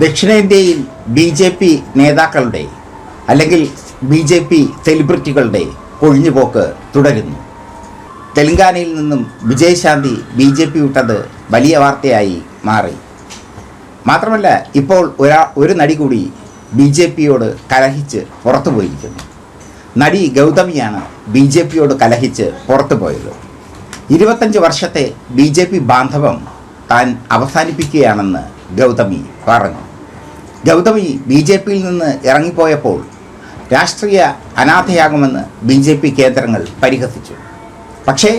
ദക്ഷിണേന്ത്യയിൽ B J P നേതാക്കളുടെ അല്ലെങ്കിൽ ബി ജെ പി സെലിബ്രിറ്റികളുടെ കൊഴിഞ്ഞുപോക്ക് തുടരുന്നു. തെലങ്കാനയിൽ നിന്നും വിജയശാന്തി ബി ജെ പി വിട്ടത് വലിയ വാർത്തയായി മാറി. മാത്രമല്ല ഇപ്പോൾ ഒരാ ഒരു നടി കൂടി ബി ജെ പിയോട് കലഹിച്ച് പുറത്തു പോയിരിക്കുന്നു നടി ഗൗതമിയാണ് ബി ജെ പിയോട് കലഹിച്ച് പുറത്തു പോയത് ഇരുപത്തഞ്ച് വർഷത്തെ ബി ജെ പി ബാന്ധവം താൻ അവസാനിപ്പിക്കുകയാണെന്ന് ഗൗതമി പറഞ്ഞു. ഗൗതമി ബി ജെ പിയിൽ നിന്ന് ഇറങ്ങിപ്പോയപ്പോൾ രാഷ്ട്രീയ അനാഥയാകുമെന്ന് ബി ജെ പി കേന്ദ്രങ്ങൾ പരിഹസിച്ചു. പക്ഷേ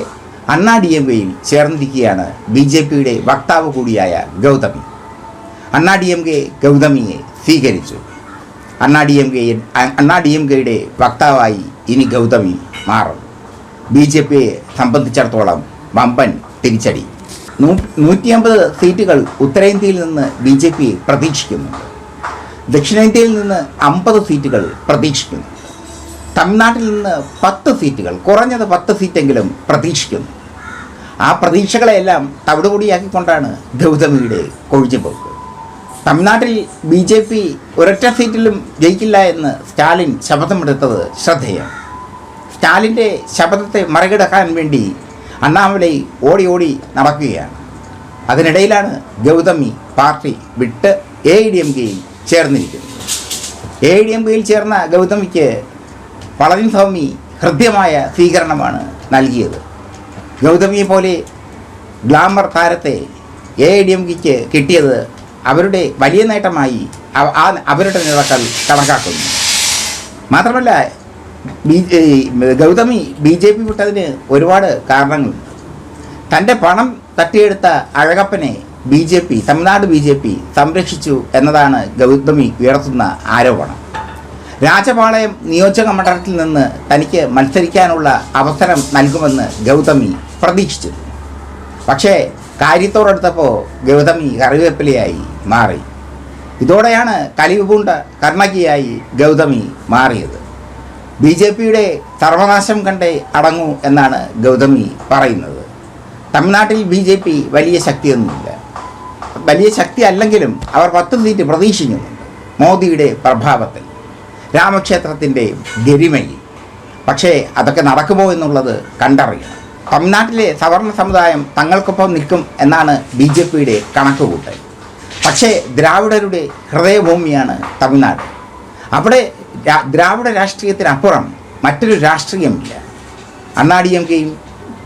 അണ്ണാ ഡി എം കെയിൽ ചേർന്നിരിക്കുകയാണ് ബി ജെ പിയുടെ വക്താവ് കൂടിയായ ഗൗതമി. അണ്ണാ ഡി എം കെ ഗൗതമിയെ സ്വീകരിച്ചു. Anna D M K Anna D M കെയുടെ വക്താവായി ഇനി ഗൗതമി മാറും. ബി ജെ പിയെ സംബന്ധിച്ചിടത്തോളം വമ്പൻ തിരിച്ചടി. നൂ നൂറ്റി അമ്പത് സീറ്റുകൾ ഉത്തരേന്ത്യയിൽ നിന്ന് ബി ജെ പി പ്രതീക്ഷിക്കുന്നുണ്ട് ദക്ഷിണേന്ത്യയിൽ നിന്ന് അമ്പത് സീറ്റുകൾ പ്രതീക്ഷിക്കുന്നു. തമിഴ്നാട്ടിൽ നിന്ന് പത്ത് സീറ്റുകൾ കുറഞ്ഞത് പത്ത് സീറ്റെങ്കിലും പ്രതീക്ഷിക്കുന്നു. ആ പ്രതീക്ഷകളെല്ലാം തവിടുപൊടിയാക്കിക്കൊണ്ടാണ് ഗൗതമിയുടെ കൊഴിഞ്ഞുപോക്ക്. തമിഴ്നാട്ടിൽ ബി ജെ പി ഒരൊറ്റ സീറ്റിലും ജയിക്കില്ല എന്ന് സ്റ്റാലിൻ ശപഥമെടുത്തത് ശ്രദ്ധേയം സ്റ്റാലിന്റെ ശപഥത്തെ മറികടക്കാൻ വേണ്ടി അണ്ണാമലൈ ഓടി ഓടി നടക്കുകയാണ്. അതിനിടയിലാണ് ഗൗതമി പാർട്ടി വിട്ട് എ ഡി എം കെയിൽ ചേർന്നിരിക്കുന്നത്. എ ഡി എം കെയിൽ ചേർന്ന ഗൗതമിക്ക് പളനിസ്വാമി ഹൃദ്യമായ സ്വീകരണമാണ് നൽകിയത്. ഗൗതമിയെ പോലെ ഗ്ലാമർ താരത്തെ എ ഐ ഡി എം കെക്ക് കിട്ടിയത് അവരുടെ വലിയ നേട്ടമായി അവരുടെ നേതാക്കൾ കണക്കാക്കുന്നു. മാത്രമല്ല ഗൗതമി ബി ജെ പി വിട്ടതിന് ഒരുപാട് കാരണങ്ങളുണ്ട് തന്റെ പണം തട്ടിയെടുത്ത അഴകപ്പനെ B J P Tamil Nadu B J P സംരക്ഷിച്ചു എന്നതാണ് ഗൗതമി ഉയർത്തുന്ന ആരോപണം. രാജപാളയം നിയോജക മണ്ഡലത്തിൽ നിന്ന് തനിക്ക് മത്സരിക്കാനുള്ള അവസരം നൽകുമെന്ന് ഗൗതമി പ്രതീക്ഷിച്ചു. പക്ഷേ കാര്യത്തോടെടുത്തപ്പോൾ ഗൗതമി കറിവേപ്പിലയായി മാറി. ഇതോടെയാണ് കലിവുപൂണ്ട കർണകിയായി ഗൗതമി മാറിയത്. ബി ജെ പിയുടെ സർവനാശം കണ്ടേ അടങ്ങൂ എന്നാണ് ഗൗതമി പറയുന്നത്. തമിഴ്നാട്ടിൽ ബി ജെ പി വലിയ ശക്തിയൊന്നുമില്ല. വലിയ ശക്തി അല്ലെങ്കിലും അവർ പത്ത് സീറ്റ് പ്രതീക്ഷിക്കുന്നുണ്ട് മോദിയുടെ പ്രഭാവത്തിൽ. രാമക്ഷേത്രത്തിന്റെ ഗരിമയിൽ. പക്ഷേ അതൊക്കെ നടക്കുമോ എന്നുള്ളത് കണ്ടറിയണം. തമിഴ്നാട്ടിലെ സവർണ സമുദായം തങ്ങൾക്കൊപ്പം നിൽക്കും എന്നാണ് ബി ജെ പിയുടെ കണക്കുകൂട്ടൽ. പക്ഷേ ദ്രാവിഡരുടെ ഹൃദയഭൂമിയാണ് തമിഴ്നാട്. അവിടെ ദ്രാവിഡ രാഷ്ട്രീയത്തിനപ്പുറം മറ്റൊരു രാഷ്ട്രീയമില്ല. അണ്ണാ ഡി എം കെയും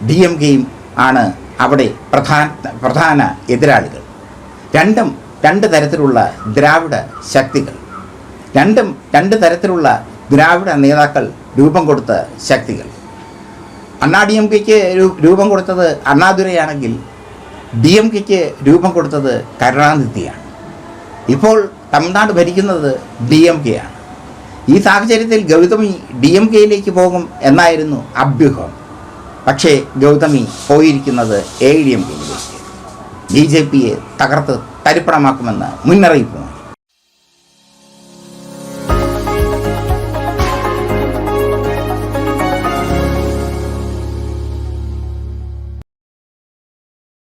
ഡി എം കെയും ആണ് അവിടെ പ്രധാന പ്രധാന എതിരാളികൾ. രണ്ടും രണ്ട് തരത്തിലുള്ള ദ്രാവിഡ ശക്തികൾ. രണ്ടും രണ്ട് തരത്തിലുള്ള ദ്രാവിഡ നേതാക്കൾ രൂപം കൊടുത്ത ശക്തികൾ. അണ്ണാ ഡി എം കെക്ക് രൂപം കൊടുത്തത് അണ്ണാദുരയാണെങ്കിൽ ഡി എം കെക്ക് രൂപം കൊടുത്തത് കരുണാനിധിയാണ്. ഇപ്പോൾ തമിഴ്നാട് ഭരിക്കുന്നത് ഡി എം കെ ആണ് ഈ സാഹചര്യത്തിൽ ഗൗതമി ഡി എം കെയിലേക്ക് പോകും എന്നായിരുന്നു അഭ്യൂഹം. പക്ഷേ ഗൗതമി പോയിരിക്കുന്നത് എ ഡി എം കെയിലേക്ക് ബി ജെ പിയെ തകർത്ത് തരിപ്പണമാക്കുമെന്ന് മുന്നറിയിപ്പുണ്ട്